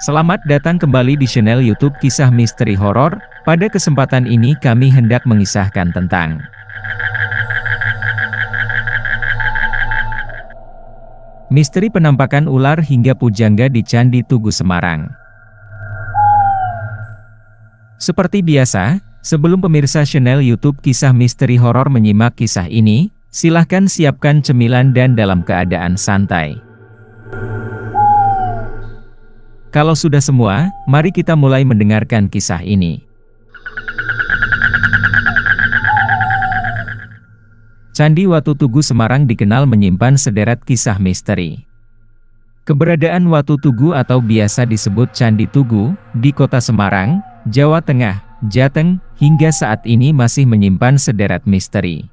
Selamat datang kembali di channel YouTube Kisah Misteri Horor. Pada kesempatan ini kami hendak mengisahkan tentang Misteri penampakan ular hingga pujangga di Candi Tugu Semarang. Seperti biasa, sebelum pemirsa channel YouTube Kisah Misteri Horor menyimak kisah ini, silahkan siapkan cemilan dan dalam keadaan santai. Kalau sudah semua, mari kita mulai mendengarkan kisah ini. Candi Watu Tugu Semarang dikenal menyimpan sederet kisah misteri. Keberadaan Watu Tugu atau biasa disebut Candi Tugu, di kota Semarang, Jawa Tengah, Jateng, hingga saat ini masih menyimpan sederet misteri.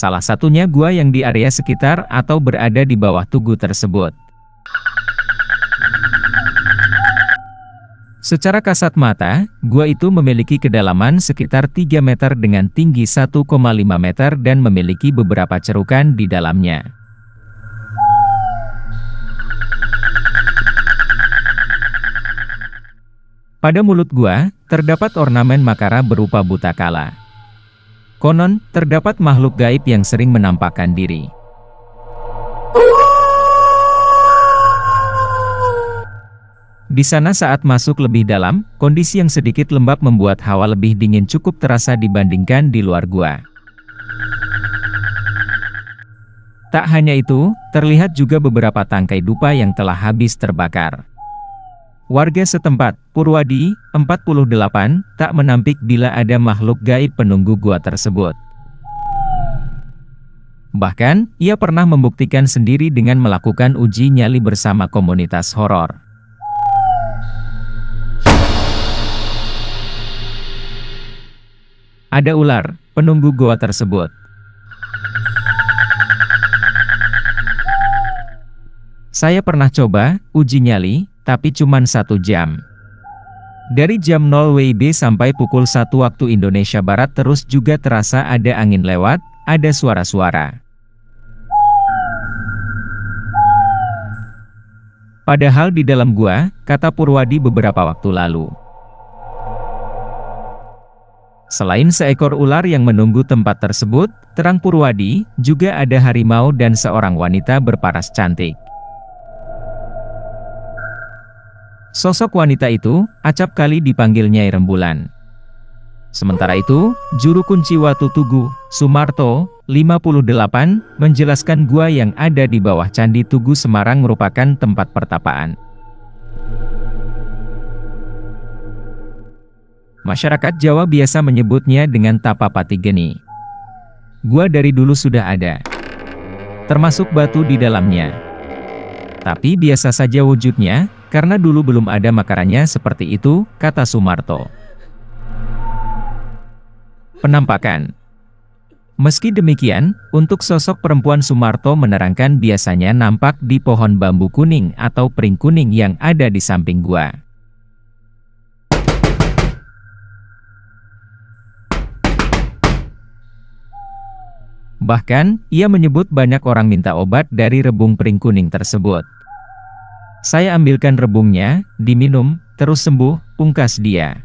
Salah satunya gua yang di area sekitar atau berada di bawah tugu tersebut. Secara kasat mata, gua itu memiliki kedalaman sekitar 3 meter dengan tinggi 1,5 meter dan memiliki beberapa cerukan di dalamnya. Pada mulut gua, terdapat ornamen makara berupa buta kala. Konon, terdapat makhluk gaib yang sering menampakkan diri. Di sana saat masuk lebih dalam, kondisi yang sedikit lembab membuat hawa lebih dingin cukup terasa dibandingkan di luar gua. Tak hanya itu, terlihat juga beberapa tangkai dupa yang telah habis terbakar. Warga setempat, Purwadi, 48, tak menampik bila ada makhluk gaib penunggu gua tersebut. Bahkan, ia pernah membuktikan sendiri dengan melakukan uji nyali bersama komunitas horor. Ada ular, penunggu gua tersebut. Saya pernah coba, uji nyali, tapi cuma satu jam. Dari jam 0 WIB sampai pukul 1 waktu Indonesia Barat terus juga terasa ada angin lewat, ada suara-suara. Padahal di dalam gua, kata Purwadi beberapa waktu lalu. Selain seekor ular yang menunggu tempat tersebut, terang Purwadi, juga ada harimau dan seorang wanita berparas cantik. Sosok wanita itu, acap kali dipanggil Nyai Rembulan. Sementara itu, juru kunci Watu Tugu, Sumarto, 58, menjelaskan gua yang ada di bawah Candi Tugu Semarang merupakan tempat pertapaan. Masyarakat Jawa biasa menyebutnya dengan Tapapati Geni. Gua dari dulu sudah ada. Termasuk batu di dalamnya. Tapi biasa saja wujudnya, karena dulu belum ada makarannya seperti itu, kata Sumarto. Penampakan Meski demikian, untuk sosok perempuan Sumarto menerangkan biasanya nampak di pohon bambu kuning atau pring kuning yang ada di samping gua. Bahkan, ia menyebut banyak orang minta obat dari rebung pring kuning tersebut. Saya ambilkan rebungnya, diminum, terus sembuh, pungkas dia.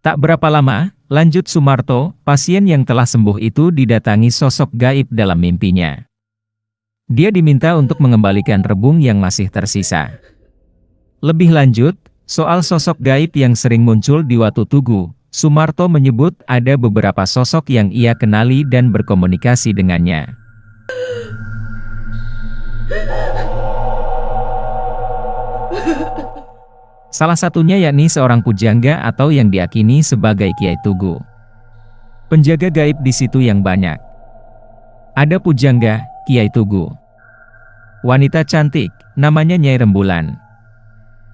Tak berapa lama, lanjut Sumarto, pasien yang telah sembuh itu didatangi sosok gaib dalam mimpinya. Dia diminta untuk mengembalikan rebung yang masih tersisa. Lebih lanjut, soal sosok gaib yang sering muncul di Watu Tugu, Sumarto menyebut ada beberapa sosok yang ia kenali dan berkomunikasi dengannya. Salah satunya yakni seorang pujangga atau yang diakini sebagai Kiai Tugu. Penjaga gaib di situ yang banyak. Ada pujangga, Kiai Tugu. Wanita cantik, namanya Nyai Rembulan.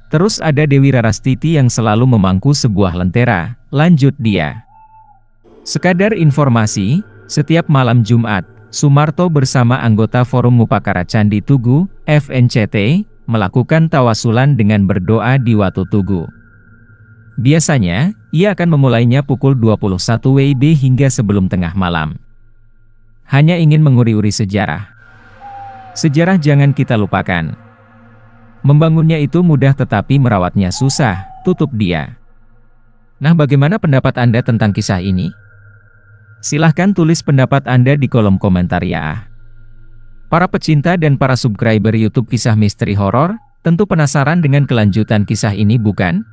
Terus ada Dewi Rarastiti yang selalu memangku sebuah lentera, lanjut dia. Sekadar informasi, setiap malam Jumat, Sumarto bersama anggota Forum Mupakara Candi Tugu, FNCT, melakukan tawasulan dengan berdoa di Watu Tugu. Biasanya, Ia akan memulainya pukul 21 WIB hingga sebelum tengah malam. Hanya ingin menguri-uri sejarah. Sejarah jangan kita lupakan. Membangunnya itu mudah tetapi merawatnya susah, tutup dia. Nah bagaimana pendapat Anda tentang kisah ini? Silahkan tulis pendapat Anda di kolom komentar ya. Para pecinta dan para subscriber YouTube kisah misteri horor, tentu penasaran dengan kelanjutan kisah ini bukan?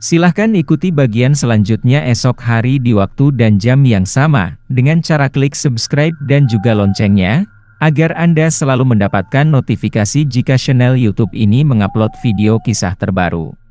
Silahkan ikuti bagian selanjutnya esok hari di waktu dan jam yang sama, dengan cara klik subscribe dan juga loncengnya, agar Anda selalu mendapatkan notifikasi jika channel YouTube ini mengupload video kisah terbaru.